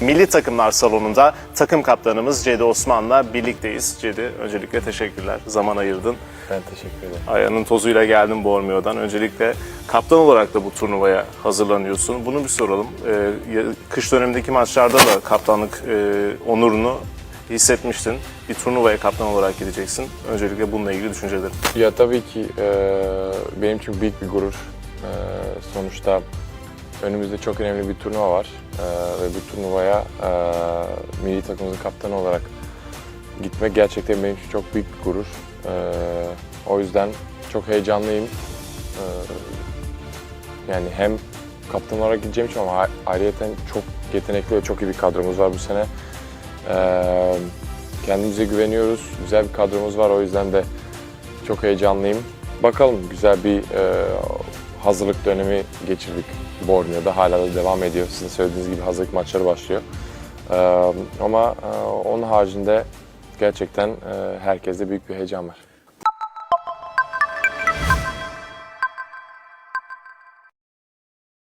Milli Takımlar Salonu'nda takım kaptanımız Cedi Osman'la birlikteyiz. Cedi öncelikle teşekkürler. Zaman ayırdın. Ben teşekkür ederim. Ayağının tozuyla geldin Borneo'dan. Öncelikle kaptan olarak da bu turnuvaya hazırlanıyorsun. Bunu bir soralım. Ee, kış dönemindeki maçlarda da kaptanlık e, onurunu hissetmiştin. Bir turnuvaya kaptan olarak gideceksin. Öncelikle bununla ilgili düşüncelerim. Ya tabii ki e, benim için büyük bir gurur. E, sonuçta önümüzde çok önemli bir turnuva var E, ve bu turnuvaya e, milli takımımızın kaptanı olarak gitmek gerçekten benim için çok büyük bir gurur. E, o yüzden çok heyecanlıyım. E, yani hem kaptan olarak gideceğim için ama ayrıca çok yetenekli ve çok iyi bir kadromuz var bu sene. Kendimize güveniyoruz. Güzel bir kadromuz var. O yüzden de çok heyecanlıyım. Bakalım güzel bir e, hazırlık dönemi geçirdik Borneo'da. Hala da devam ediyor. Sizin söylediğiniz gibi hazırlık maçları başlıyor. E, ama e, onun haricinde gerçekten e, herkeste büyük bir heyecan var.